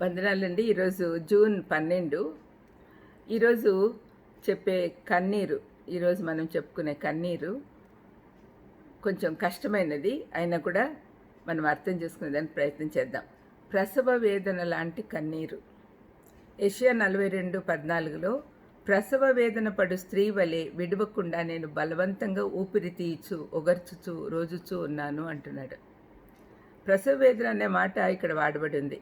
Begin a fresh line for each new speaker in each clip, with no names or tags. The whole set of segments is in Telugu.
వందనాలండి. ఈరోజు జూన్ పన్నెండు. ఈరోజు చెప్పే కన్నీరు ఈరోజు మనం చెప్పుకునే కన్నీరు కొంచెం కష్టమైనది. అయినా కూడా మనం అర్థం చేసుకునేదానికి ప్రయత్నం చేద్దాం. ప్రసవ వేదన లాంటి కన్నీరు. ఏషియా నలభై రెండు పద్నాలుగులో ప్రసవ వేదన పడు స్త్రీ వలె విడవకుండా నేను బలవంతంగా ఊపిరి తీయచ్చు ఒగర్చుచు రోజుచూ ఉన్నాను అంటున్నాడు. ప్రసవ వేదన అనే మాట ఇక్కడ వాడబడి ఉంది.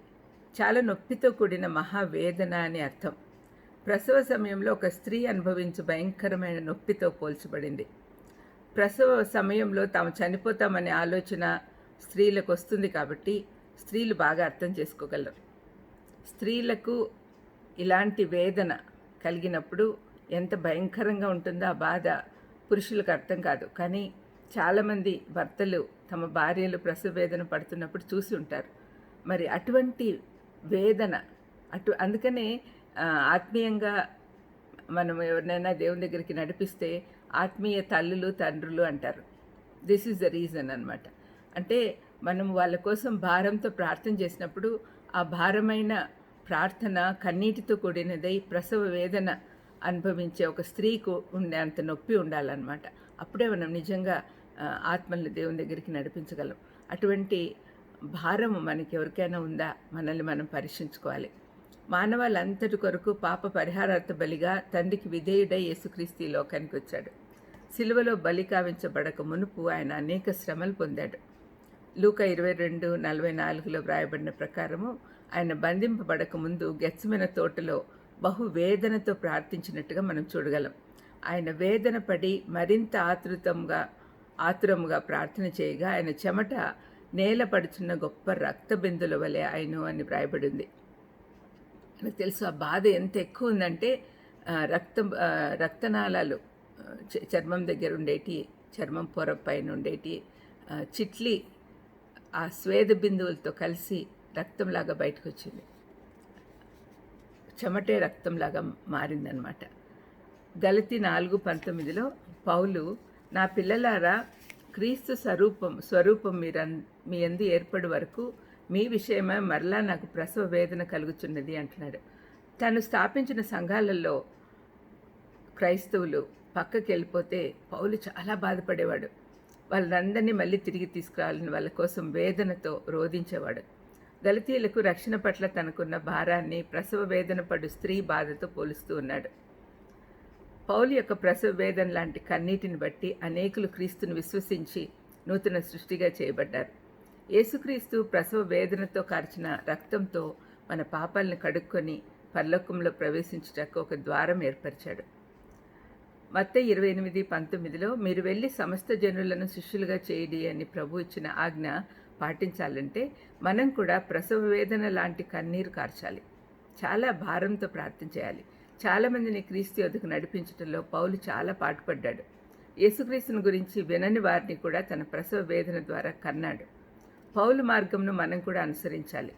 చాలా నొప్పితో కూడిన మహావేదన అని అర్థం. ప్రసవ సమయంలో ఒక స్త్రీ అనుభవించే భయంకరమైన నొప్పితో పోల్చబడింది. ప్రసవ సమయంలో తాము చనిపోతామనే ఆలోచన స్త్రీలకు వస్తుంది కాబట్టి స్త్రీలు బాగా అర్థం చేసుకోగలరు. స్త్రీలకు ఇలాంటి వేదన కలిగినప్పుడు ఎంత భయంకరంగా ఉంటుందో ఆ బాధ పురుషులకు అర్థం కాదు. కానీ చాలామంది భర్తలు తమ భార్యలు ప్రసవ వేదన పడుతున్నప్పుడు చూసి ఉంటారు. మరి అటువంటి వేదన. అటు అందుకనే ఆత్మీయంగా మనం ఎవరినైనా దేవుని దగ్గరికి నడిపిస్తే ఆత్మీయ తల్లులు తండ్రులు అంటారు. దిస్ ఈజ్ ద రీజన్ అనమాట అంటే మనం వాళ్ళ కోసం భారంతో ప్రార్థన చేసినప్పుడు ఆ భారమైన ప్రార్థన కన్నీటితో కూడినదై ప్రసవ వేదన అనుభవించే ఒక స్త్రీకు ఉండే అంత నొప్పి ఉండాలన్నమాట. అప్పుడే మనం నిజంగా ఆత్మల్ని దేవుని దగ్గరికి నడిపించగలం. అటువంటి భారము మనకి ఎవరికైనా ఉందా? మనల్ని మనం పరీక్షించుకోవాలి. మానవాళ్ళంతటి కొరకు పాప పరిహారార్థ బలిగా తండ్రికి విధేయుడై యేసుక్రీస్తు ఈ లోకానికి వచ్చాడు. సిలువలో బలి కావించబడక మునుపు ఆయన అనేక శ్రమలు పొందాడు. లూక ఇరవై రెండు నలభై నాలుగులో వ్రాయబడిన ప్రకారము ఆయన బంధింపబడక ముందు గెచ్చమైన తోటలో బహు వేదనతో ప్రార్థించినట్టుగా మనం చూడగలం. ఆయన వేదన పడి మరింత ఆతృతంగా ఆతురముగా ప్రార్థన చేయగా ఆయన చెమట నేలపడుచున్న గొప్ప రక్త బిందుల వలె ఆయన అని వ్రాయబడింది. నాకు తెలుసు ఆ బాధ ఎంత ఎక్కువ ఉందంటే రక్త రక్తం రక్తనాళాలు చర్మం దగ్గర ఉండేటి చర్మం పొర పైన ఉండేటి చిట్లి ఆ స్వేద బిందువులతో కలిసి రక్తంలాగా బయటకు వచ్చింది చెమటే రక్తంలాగా మారిందనమాట. గలతి నాలుగు పంతొమ్మిదిలో పౌలు నా పిల్లలారా క్రీస్తు స్వరూపం స్వరూపం మీరన్ మీ ఎందు ఏర్పడి వరకు మీ విషయమై మరలా నాకు ప్రసవ వేదన కలుగుచున్నది అంటున్నాడు. తను స్థాపించిన సంఘాలలో క్రైస్తవులు పక్కకి వెళ్ళిపోతే పౌలు చాలా బాధపడేవాడు. వాళ్ళందరినీ మళ్ళీ తిరిగి తీసుకురావాలని వాళ్ళ కోసం వేదనతో రోధించేవాడు. దళితీయులకు రక్షణ పట్ల తనకున్న భారాన్ని ప్రసవ వేదన పడు స్త్రీ బాధతో పోలుస్తూ ఉన్నాడు. పౌలు యొక్క ప్రసవ వేదన లాంటి కన్నీటిని బట్టి అనేకులు క్రీస్తును విశ్వసించి నూతన సృష్టిగా చేయబడ్డారు. యేసుక్రీస్తు ప్రసవ వేదనతో కార్చిన రక్తంతో మన పాపాలను కడుక్కొని పర్లోకంలో ప్రవేశించుటకు ఒక ద్వారం ఏర్పరిచాడు. మత్త ఇరవై ఎనిమిది పంతొమ్మిదిలో మీరు వెళ్ళి సమస్త జనులను శిష్యులుగా చేయడి అని ప్రభు ఇచ్చిన ఆజ్ఞ పాటించాలంటే మనం కూడా ప్రసవ వేదన లాంటి కన్నీరు కార్చాలి. చాలా భారంతో ప్రార్థన చేయాలి. చాలామందిని క్రీస్తు యొద్దకు నడిపించడంలో పౌలు చాలా పాటుపడ్డాడు. యేసుక్రీస్తుని గురించి వినని వారిని కూడా తన ప్రసవ వేదన ద్వారా కన్నాడు. పౌలు మార్గంను మనం కూడా అనుసరించాలి.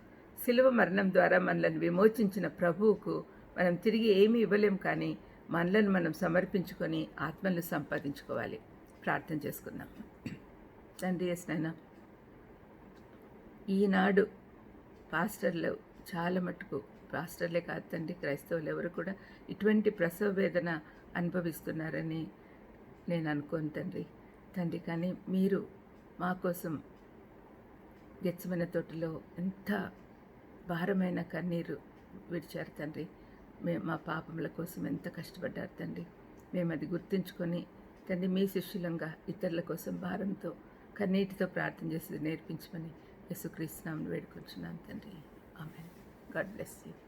శిలువ మరణం ద్వారా మనలను విమోచించిన ప్రభువుకు మనం తిరిగి ఏమీ ఇవ్వలేం కానీ మనలను మనం సమర్పించుకొని ఆత్మలను సంపాదించుకోవాలి. ప్రార్థన చేసుకుందాం. తండ్రి ఎస్ ఈనాడు పాస్టర్లు చాలా మటుకు పాస్టర్లే కాదు తండ్రి క్రైస్తవులు ఎవరు కూడా ఇటువంటి ప్రసవ వేదన అనుభవిస్తున్నారని నేను అనుకోను తండ్రి. తండ్రి కానీ మీరు మా కోసం గెచ్చమైన తోటలో ఎంత భారమైన కన్నీరు విడిచారు తండ్రి. మేము మా పాపముల కోసం ఎంత కష్టపడ్డారు తండ్రి. మేము అది గుర్తుంచుకొని తండ్రి మీ శిష్యులంగా ఇతరుల కోసం భారంతో కన్నీటితో ప్రార్థన చేసి నేర్పించమని యేసుక్రీస్తునామని వేడుకొంచున్నాను తండ్రి. ఆమె God bless you.